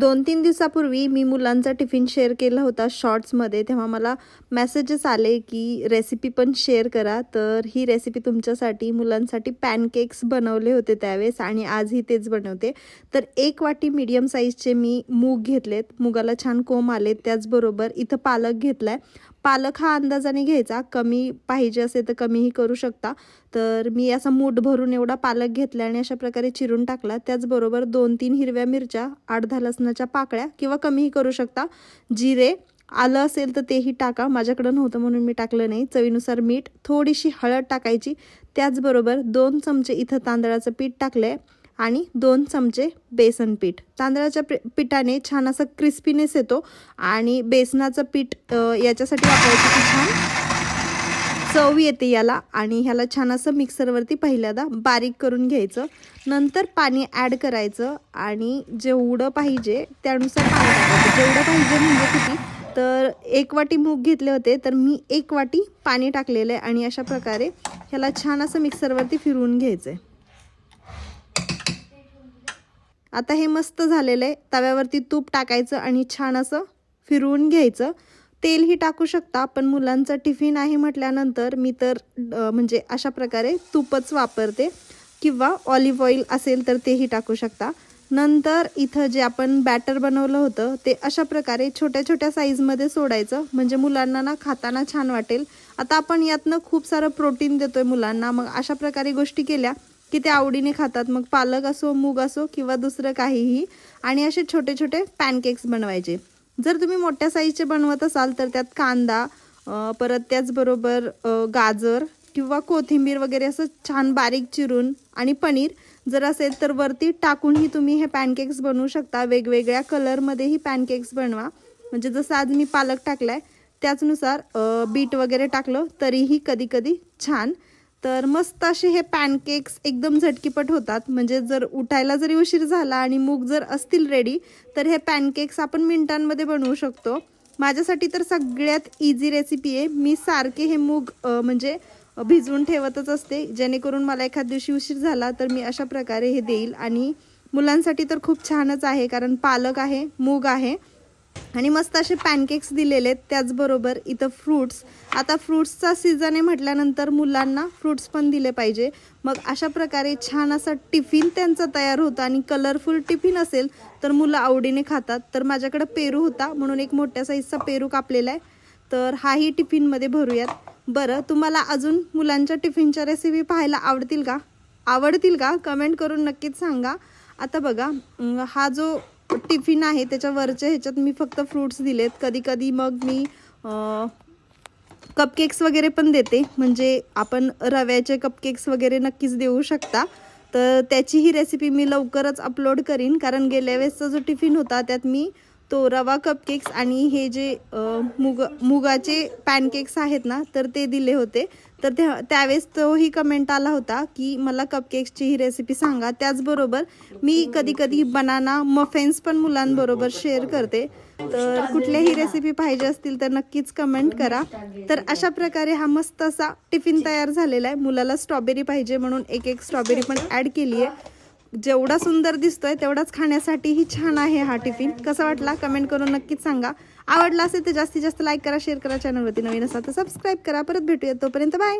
दोन तीन दिवसापूर्वी मी मुलांचा टिफिन शेअर केला होता शॉर्ट्समध्ये तेव्हा मला मेसेजेस आले की रेसिपी पण शेअर करा. तर ही रेसिपी तुमच्यासाठी मुलांसाठी पॅनकेक्स बनवले होते त्यावेळेस आणि आजही तेच बनवते. तर एक वाटी मीडियम साईजचे मी मूग घेतलेत. मुगाला छान कोंब आले त्याचबरोबर इथं पालक घेतला आहे पालक हा अंदाजाने घ्यायचा. कमी पाहिजे असेल तर कमीही करू शकता. तर मी असा मूठ भरून एवढा पालक घेतला आणि अशा प्रकारे चिरून टाकला. त्याचबरोबर दोन तीन हिरव्या मिरच्या आठ दहा लसणाच्या पाकळ्या किंवा कमीही करू शकता. जिरे आलं असेल तर तेही टाका. माझ्याकडं नव्हतं म्हणून मी टाकलं नाही. चवीनुसार मीठ थोडीशी हळद टाकायची. त्याचबरोबर दोन चमचे इथं तांदळाचं पीठ टाकलं आहे आणि दोन चमचे बेसन पीठ. तांदळाच्या पी पिठाने छान असं क्रिस्पीनेस येतो आणि बेसनाचं पीठ याच्यासाठी वापरायचं की छान चव येते याला आणि ह्याला छान असं मिक्सरवरती पहिल्यांदा बारीक करून घ्यायचं. नंतर पाणी ॲड करायचं आणि जेवढं पाहिजे त्यानुसार पाणी टाकायचं. जेवढं पाहिजे म्हणजे किती? तर एक वाटी मूग घेतले होते तर मी एक वाटी पाणी टाकलेलं आहे आणि अशा प्रकारे ह्याला छान असं मिक्सरवरती फिरवून घ्यायचं आहे आता हे मस्त झालेलं आहे. तव्यावरती तूप टाकायचं आणि छान असं फिरवून घ्यायचं. तेलही टाकू शकता पण मुलांचा टिफिन आहे म्हटल्यानंतर मी तर म्हणजे अशा प्रकारे तूपच वापरते. किंवा ऑलिव्ह ऑइल असेल तर तेही टाकू शकता. नंतर इथं जे आपण बॅटर बनवलं होतं ते अशा प्रकारे छोट्या छोट्या साईजमध्ये सोडायचं. म्हणजे मुलांना ना खाताना छान वाटेल. आता आपण यातनं खूप सारं प्रोटीन देतोय मुलांना. मग अशा प्रकारे गोष्टी केल्या की ते आवडीने खातात. मग पालक असो मूग असो किंवा दुसरं काहीही. आणि असे छोटे छोटे पॅनकेक्स बनवायचे. जर तुम्ही मोठ्या साईजचे बनवत असाल तर त्यात कांदा परत त्याचबरोबर गाजर किंवा कोथिंबीर वगैरे असं छान बारीक चिरून आणि पनीर जर असेल तर वरती टाकूनही तुम्ही हे पॅनकेक्स बनवू शकता. वेगवेगळ्या कलरमध्येही पॅनकेक्स बनवा. म्हणजे जसं आज मी पालक टाकलाय त्याचनुसार बीट वगैरे टाकलं तरीही कधी कधी छान तर मस्त असे हे पॅनकेक्स एकदम झटकीपट होतात. म्हणजे जर उठायला जरी उशीर झाला आणि मूग जर असतील रेडी तर हे पॅनकेक्स आपण मिनिटांमध्ये बनवू शकतो. माझ्यासाठी तर सगळ्यात इझी रेसिपी आहे. मी सारखे हे मूग म्हणजे भिजवून ठेवतच असते. जेणेकरून मला एखाद दिवशी उशीर झाला तर मी अशा प्रकारे हे देईल. आणि मुलांसाठी तर खूप छानच आहे कारण पालक आहे मूग आहे. आणि मस्त असे पॅनकेक्स दिलेले आहेत. त्याचबरोबर इथं फ्रूट्स आता फ्रूट्सचा सीझन आहे म्हटल्यानंतर मुलांना फ्रूट्स पण दिले पाहिजे. मग अशा प्रकारे छान असा टिफिन त्यांचा तयार होता आणि कलरफुल टिफिन असेल तर मुलं आवडीने खातात. तर माझ्याकडे पेरू होता म्हणून एक मोठ्या साईजचा पेरू कापलेला आहे. तर हाही टिफिनमध्ये भरूयात. बरं तुम्हाला अजून मुलांच्या टिफिनच्या रेसिपी पाहायला आवडतील का? आवडतील का? कमेंट करून नक्कीच सांगा. आता बघा हा जो टिफिन आहे त्याच्या वरच्या ह्याच्यात मी फक्त फ्रूट्स दिलेत. कधी कधी मग मी कपकेक्स वगैरे पण देते. म्हणजे आपण रव्याचे कपकेक्स वगैरे नक्कीच देऊ शकता. तर त्याचीही रेसिपी मी लवकरच अपलोड करीन. कारण गेल्या वेळेसचा जो टिफिन होता त्यात मी तो रवा कपकेक्स आणि हे जे मुग मुगाचे पॅनकेक्स आहेत ना तर ते दिले होते. तर त्या त्यावेळेस तोही कमेंट आला होता की मला कपकेक्सची ही रेसिपी सांगा. त्याचबरोबर मी कधी कधी बनाना मफेन्स पण मुलांबरोबर शेअर करते. तर कुठल्याही रेसिपी पाहिजे असतील तर नक्कीच कमेंट करा. तर अशा प्रकारे हा मस्त असा टिफिन तयार झालेला आहे. मुलाला स्ट्रॉबेरी पाहिजे म्हणून एक एक स्ट्रॉबेरी पण ॲड केली आहे जेवढा सुंदर दिसतोय तेवढाच खाण्यासाठीही छान आहे हा टिफिन. कसा वाटला? कमेंट करून नक्कीच सांगा. आवडला असेल तर जास्तीत जास्त लाईक करा शेअर करा चॅनलवरती नवीन असा तर सबस्क्राईब करा. परत भेटूया तोपर्यंत बाय